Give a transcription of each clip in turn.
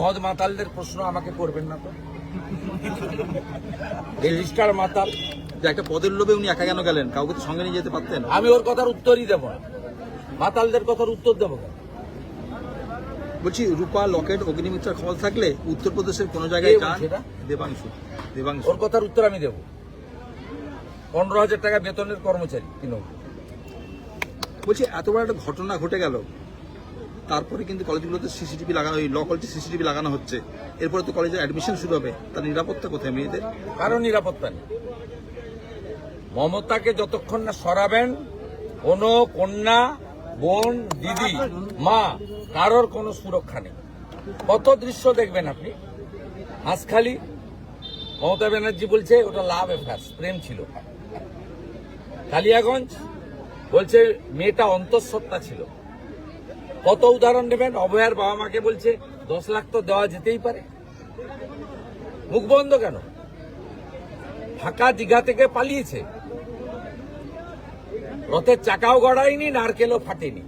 মদ মাতালদের প্রশ্ন আমাকে করবেন না তো। রেজিস্টার মাতাল। যে একটা পদের লোভে উনি একা কেন গেলেন? কাউকে তো সঙ্গে নিয়ে যেতে পারতেন। আমি ওর কথার উত্তরই দেবো না। মাতালদের কথার উত্তর দেবো বলছি রূপা লকেট অগ্নিমিত্রার খবর থাকলে উত্তরপ্রদেশের কোনো জায়গায় এটা? দেবাংশু দেবাংশু। ওর কথার উত্তর আমি দেবো। পনেরো হাজার টাকা বেতনের কর্মচারী তৃণমূল বলছি এত বড় একটা ঘটনা ঘটে গেল। তারপরে কিন্তু কলেজগুলোতে সিসিটিভি লাগানো, ওই ল কলেজে সিসিটিভি লাগানো হচ্ছে। এরপরে তো কলেজে অ্যাডমিশন শুরু হবে। তার নিরাপত্তা কোথায় মেয়েদের? কারও নিরাপত্তা নেই। মমতাকে যতক্ষণ না সরাবেন, কোনো কন্যা, বোন, দিদি, মা, কারোর কোনো সুরক্ষা নেই। কত দৃশ্য দেখবেন আপনি? হাঁসখালি, মমতা ব্যানার্জি বলছে, ওটা লাভ অ্যাফেয়ার্স প্রেম ছিল। কালিয়াগঞ্জ বলছে, মেয়েটা অন্তঃসত্ত্বা ছিল। কত উদাহরণ নেবেন অভয়ার বাবা মাকে বলছে দশ লাখ তো দেওয়া যেতেই পারে। মুখ বন্ধ কেন? ঢাকা দীঘা থেকে পালিয়েছে। রথের চাকাও গড়ায়নি নারকেলও ফাটেনি।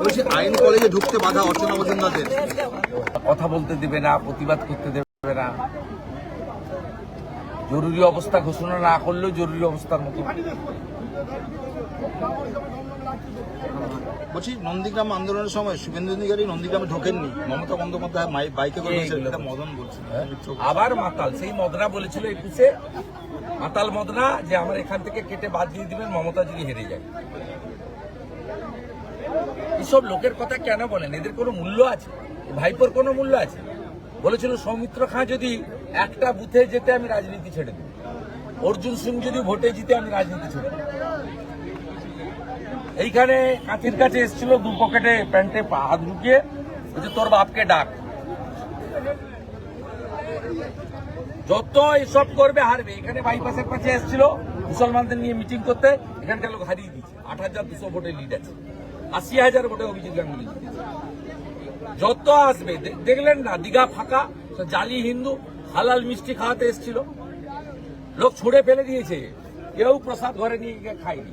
বলছি আইন কলেজে ঢুকতে বাধা অর্চনা মজুমদারদের। কথা বলতে দেবে না প্রতিবাদ করতে দেবে না। জরুরি অবস্থা ঘোষণা না করলেও জরুরি অবস্থার মতো বলছি, নন্দীগ্রাম আন্দোলনের সময় শুভেন্দু অধিকারী নন্দীগ্রামে ঢোকেননি। মমতা বন্দ্যোপাধ্যায় বাইকে করে মদন বলছে। আবার মাতাল, সেই মদনা বলেছিল একুশে। মাতাল মদনা, যে আমার এখান থেকে কেটে বাদ দিয়ে দিবেন, মমতা যদি হেরে যায়। এসব লোকের কথা কেন বলেন? এদের কোনো মূল্য আছে? ভাইপোর কোনো মূল্য আছে? বলেছিল, সৌমিত্র খাঁ যদি একটা বুথে যেতে আমি রাজনীতি ছেড়ে দেব। অর্জুন সিং যদি ভোটে জিতে আমি রাজনীতি ছেড়ে দেব। এইখানে কাঁচির কাছে এসেছিল, দু পকেটে প্যান্টে পা হাত ঢুকিয়ে। বলছে তোর বাপকে ডাক। যত এসব করবে, হারবে। এখানে বাইপাসের কাছে এসেছিল, মুসলমানদের নিয়ে মিটিং করতে। এখানকার লোক হারিয়ে দিয়েছে। আট হাজার দুশো ভোটে লিড আছে। আশি হাজার ভোটে অভিজিৎ গাঙ্গুলি যত আসবে দেখলেন না, দীঘা ফাঁকা, জালি হিন্দু, হালাল মিষ্টি খাওয়াতে এসেছিল। লোক ছুড়ে ফেলে দিয়েছে। কেউ প্রসাদ ঘরে নিয়ে খায়নি।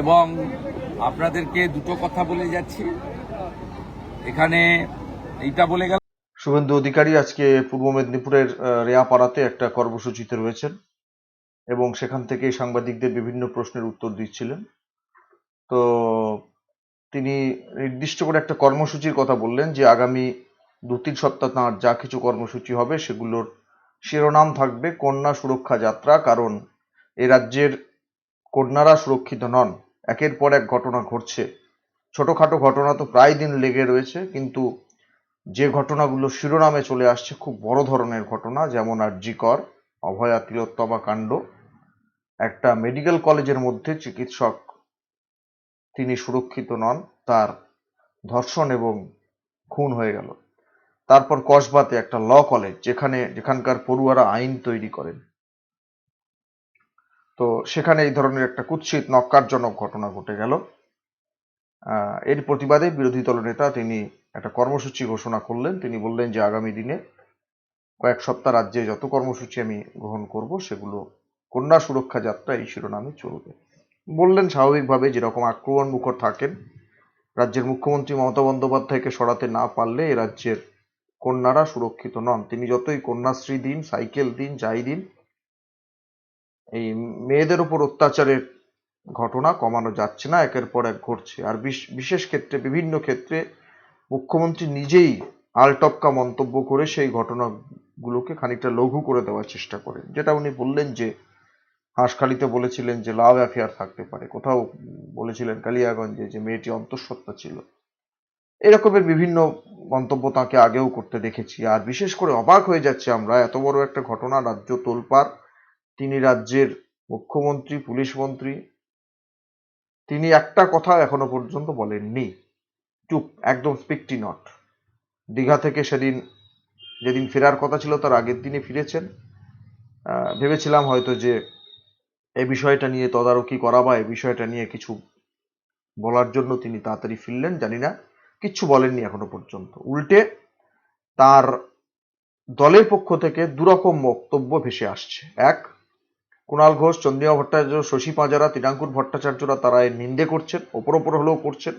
এবং আপনাদেরকে দুটো কথা বলে যাচ্ছি। এখানে এইটা বলে গেল শুভেন্দু অধিকারী আজকে পূর্ব মেদিনীপুরের রেয়াপাড়াতে একটা কর্মসূচিতে রয়েছেন এবং সেখান থেকে সাংবাদিকদের বিভিন্ন প্রশ্নের উত্তর দিচ্ছিলেন। তো তিনি নির্দিষ্ট করে একটা কর্মসূচির কথা বললেন যে আগামী দু তিন সপ্তাহ তাঁর যা কিছু কর্মসূচি হবে সেগুলোর শিরোনাম থাকবে কন্যা সুরক্ষা যাত্রা, কারণ এ রাজ্যের কন্যারা সুরক্ষিত নন। একের পর এক ঘটনা ঘটছে। ছোটখাটো ঘটনা তো প্রায় দিন লেগে রয়েছে, কিন্তু যে ঘটনাগুলো শিরোনামে চলে আসছে খুব বড় ধরনের ঘটনা, যেমন আরজি কর, অভয়া তিলোত্তমা কাণ্ড। একটা মেডিকেল কলেজের মধ্যে চিকিৎসক, তিনি সুরক্ষিত নন, তার ধর্ষণ এবং খুন হয়ে গেল। তারপর কসবাতে একটা ল কলেজ, যেখানে যেখানকার পড়ুয়ারা আইন তৈরি করেন। তো সেখানে এই ধরনের একটা কুৎসিত নক্কারজনক ঘটনা ঘটে গেল। এর প্রতিবাদে বিরোধী দলনেতা তিনি একটা কর্মসূচি ঘোষণা করলেন। তিনি বললেন যে, আগামী দিনে কয়েক সপ্তাহ রাজ্যে যত কর্মসূচি আমি গ্রহণ করব, সেগুলো কন্যা সুরক্ষা যাত্রা এই শিরোনামে চলবে। বললেন স্বাভাবিকভাবে যেরকম আক্রমণ মুখর থাকেন, রাজ্যের মুখ্যমন্ত্রী মমতা বন্দ্যোপাধ্যায়কে সরাতে না পারলে এ রাজ্যের কন্যারা সুরক্ষিত নন। তিনি যতই কন্যাশ্রী দিন, সাইকেল দিন, যাই দিন এই মেয়েদের উপর অত্যাচারের ঘটনা কমানো যাচ্ছে না, একের পর এক ঘটছে। আর বিশ- বিশেষ ক্ষেত্রে, বিভিন্ন ক্ষেত্রে মুখ্যমন্ত্রী নিজেই আলটপকা মন্তব্য করে সেই ঘটনাগুলোকে খানিকটা লঘু করে দেওয়ার চেষ্টা করেন। যেটা উনি বললেন যে, হাঁসখালিতে বলেছিলেন যে, লাভ অ্যাফেয়ার থাকতে পারে। কোথাও বলেছিলেন কালিয়াগঞ্জে যে, মেয়েটি অন্তঃসত্ত্বা ছিল। এরকমের বিভিন্ন মন্তব্য তাকে আগেও করতে দেখেছি। আর বিশেষ করে অবাক হয়ে যাচ্ছে আমরা, এত বড় একটা ঘটনা রাজ্য তোলপাড় রাজ্যের মুখ্যমন্ত্রী, পুলিশ মন্ত্রী। তিনি একটা কথা এখনও পর্যন্ত বলেননি। চুপ, একদম স্পিকটি নট। দীঘা থেকে সেদিন, যেদিন ফেরার কথা ছিল, তার আগের দিনে ফিরেছেন। ভেবেছিলাম হয়তো যে এই বিষয়টা নিয়ে তদারকি করা বা এই বিষয়টা নিয়ে কিছু বলার জন্য তিনি তাড়াতাড়ি ফিরলেন, জানি না। কিচ্ছু বলেননি এখনও পর্যন্ত। উল্টে তার দলের পক্ষ থেকে দুরকম বক্তব্য ভেসে আসছে। এক কুণাল ঘোষ, চন্দ্রিমা ভট্টাচার্য, শশী পাঁজারা, তিনাঙ্কুর ভট্টাচার্যরা তারা এর নিন্দে করছেন, ওপর ওপর হলেও করছেন।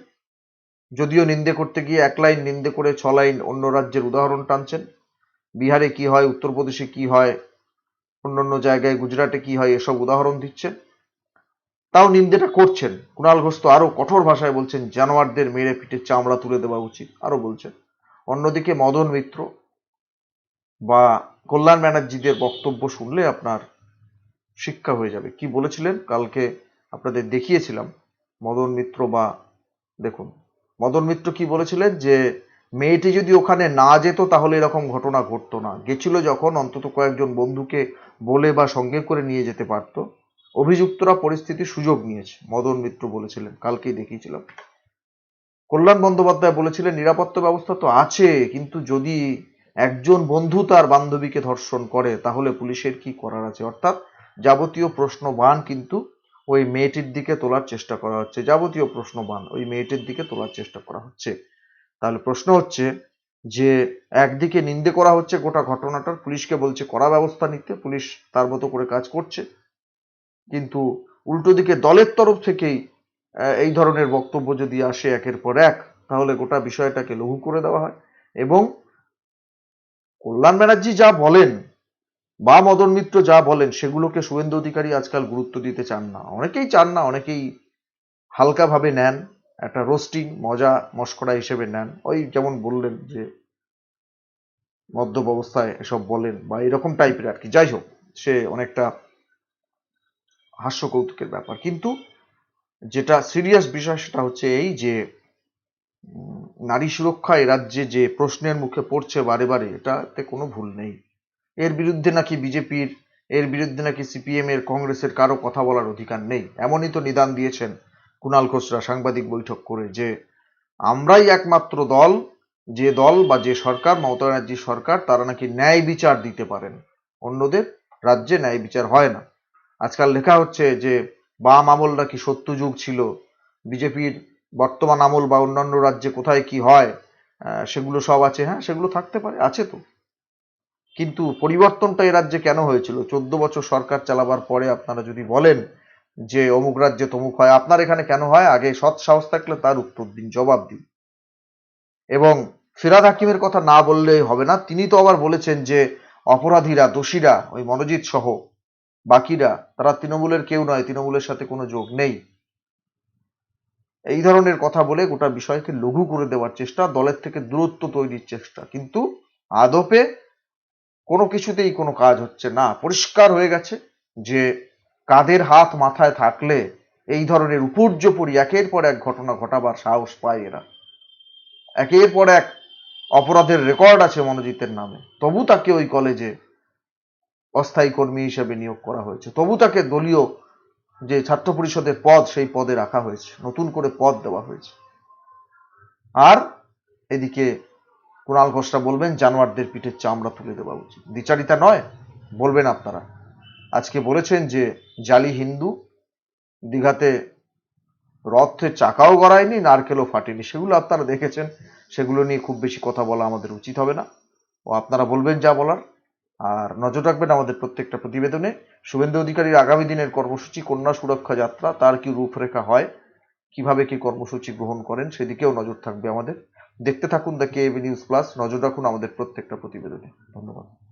যদিও নিন্দে করতে গিয়ে এক লাইন নিন্দে করে ছ লাইন অন্য রাজ্যের উদাহরণ টানছেন। বিহারে কি হয়, উত্তরপ্রদেশে কি হয়, অন্যান্য জায়গায় গুজরাটে কি হয়, এসব উদাহরণ দিচ্ছেন। তাও নিন্দেটা করছেন। কুণাল ঘোষ তো আরও কঠোর ভাষায় বলছেন, জানোয়ারদের মেরে পিঠে চামড়া তুলে দেওয়া উচিত। আরও বলছেন। অন্যদিকে মদন মিত্র বা কল্যাণ ব্যানার্জিদের বক্তব্য শুনলে আপনার শিক্ষা হয়ে যাবে। কি বলেছিলেন? কালকে আপনাদের দেখিয়েছিলাম। মদন মিত্র বা, দেখুন, মদন মিত্র কি বলেছিলেন যে, মেয়েটি যদি ওখানে না যেত তাহলে এরকম ঘটনা ঘটতো না। গেছিল যখন অন্তত কয়েকজন বন্ধুকে বলে বা সঙ্গে করে নিয়ে যেতে পারতো। অভিযুক্তরা পরিস্থিতির সুযোগ নিয়েছে, মদন মিত্র বলেছিলেন, কালকেই দেখিয়েছিলাম। কল্যাণ বন্দ্যোপাধ্যায় বলেছিলেন, নিরাপত্তা ব্যবস্থা তো আছে, কিন্তু যদি একজন বন্ধু তার বান্ধবীকে ধর্ষণ করে, তাহলে পুলিশের কি করার আছে? অর্থাৎ যাবতীয় প্রশ্নবান কিন্তু ওই মেয়েটির দিকে তোলার চেষ্টা করা হচ্ছে, যাবতীয় প্রশ্নবান ওই মেয়েটির দিকে তোলার চেষ্টা করা হচ্ছে। তাহলে প্রশ্ন হচ্ছে যে, একদিকে নিন্দে করা হচ্ছে গোটা ঘটনাটার, পুলিশকে বলছে কড়া ব্যবস্থা নিতে, পুলিশ তার মতো করে কাজ করছে। কিন্তু উল্টো দিকে দলের তরফ থেকেই এই ধরনের বক্তব্য যদি আসে একের পর এক, তাহলে গোটা বিষয়টাকে লঘু করে দেওয়া হয়। এবং কল্যাণ ব্যানার্জি যা বলেন বা মদন মিত্র যা বলেন, সেগুলোকে শুভেন্দু অধিকারী আজকাল গুরুত্ব দিতে চান না। অনেকেই চান না, অনেকেই হালকাভাবে নেন, একটা রোস্টিং মজা মস্করা হিসেবে নেন। ওই যেমন বললেন যে, মদ্যপ অবস্থায় এসব বলেন বা এরকম টাইপের আর কি। যাই হোক, সে অনেকটা হাস্য কৌতুকের ব্যাপার। কিন্তু যেটা সিরিয়াস বিষয় সেটা হচ্ছে এই যে নারী সুরক্ষা এ রাজ্যে যে প্রশ্নের মুখে পড়ছে বারে বারে, এটাতে কোনো ভুল নেই। এর বিরুদ্ধে নাকি বিজেপির, এর বিরুদ্ধে নাকি সিপিএম এর কংগ্রেসের কারও কথা বলার অধিকার নেই? এমনই তো নিদান দিয়েছেন কুণাল ঘোষরা সাংবাদিক বৈঠক করে যে, আমরাই একমাত্র দল, যে দল বা যে সরকার, মমতা ব্যানার্জির সরকার, তারা নাকি ন্যায় বিচার দিতে পারেন। অন্যদের রাজ্যে ন্যায় বিচার হয় না। আজকাল লেখা হচ্ছে যে, বাম আমল নাকি সত্য যুগ ছিল। বিজেপির বর্তমান আমল বা অন্যান্য রাজ্যে কোথায় কি হয় সেগুলো সব আছে হ্যাঁ? সেগুলো থাকতে পারে, আছে তো। কিন্তু পরিবর্তনটা এ রাজ্যে কেন হয়েছিল? চোদ্দ বছর সরকার চালাবার পরে আপনারা যদি বলেন যে অমুক রাজ্যে তমুক হয়, আপনার এখানে কেন হয়? আগে সৎ সাহস থাকলে তার উত্তর দিন, জবাব দিন। এবং ফিরাদ হাকিমের কথা না বললেই হবে না। তিনি তো আবার বলেছেন যে অপরাধীরা, দোষীরা, ওই মনোজিৎ সহ বাকিরা, তারা তৃণমূলের কেউ নয়, তৃণমূলের সাথে কোনো যোগ নেই। এই ধরনের কথা বলে গোটা বিষয়কে লঘু করে দেওয়ার চেষ্টা, দলের থেকে দূরত্ব তৈরির চেষ্টা। কিন্তু আদপে কোনো কিছুতেই কোনো কাজ হচ্ছে না। পরিষ্কার হয়ে গেছে যে কাদের হাত মাথায় থাকলে এই ধরনের উপর্যপরি একের পর এক ঘটনা ঘটাবার সাহস পায় এরা। একের পর এক অপরাধের রেকর্ড আছে মনোজিতের নামে। তবু তাকে ওই কলেজে অস্থায়ী কর্মী হিসেবে নিয়োগ করা হয়েছে। তবু তাকে দলীয় যে ছাত্র পরিষদের পদ, সেই পদে রাখা হয়েছে। নতুন করে পদ দেওয়া হয়েছে। আর এদিকে কুণাল ঘোষরা বলবেন, জানোয়ারদের পিঠের চামড়া তুলে দেওয়া উচিত। দ্বিচারিতা নয়, বলবেন আপনারা। আজকে বলেছেন যে, জালি হিন্দু, দীঘাতে রথের চাকাও গড়ায়নি, নারকেলও ফাটেনি। সেগুলো আপনারা দেখেছেন, সেগুলো নিয়ে খুব বেশি কথা বলা আমাদের উচিত হবে না। ও আপনারা বলবেন যা বলার। আর নজর রাখবেন আমাদের প্রত্যেকটা প্রতিবেদনে। শুভেন্দু অধিকারীর আগামী দিনের কর্মসূচি, কন্যা সুরক্ষা যাত্রা, তার কি রূপরেখা হয়, কীভাবে কি কর্মসূচি গ্রহণ করেন, সেদিকেও নজর থাকবে আমাদের। দেখতে থাকুন দ্য কে নিউজ প্লাস। নজর রাখুন আমাদের প্রত্যেকটা প্রতিবেদনে। ধন্যবাদ।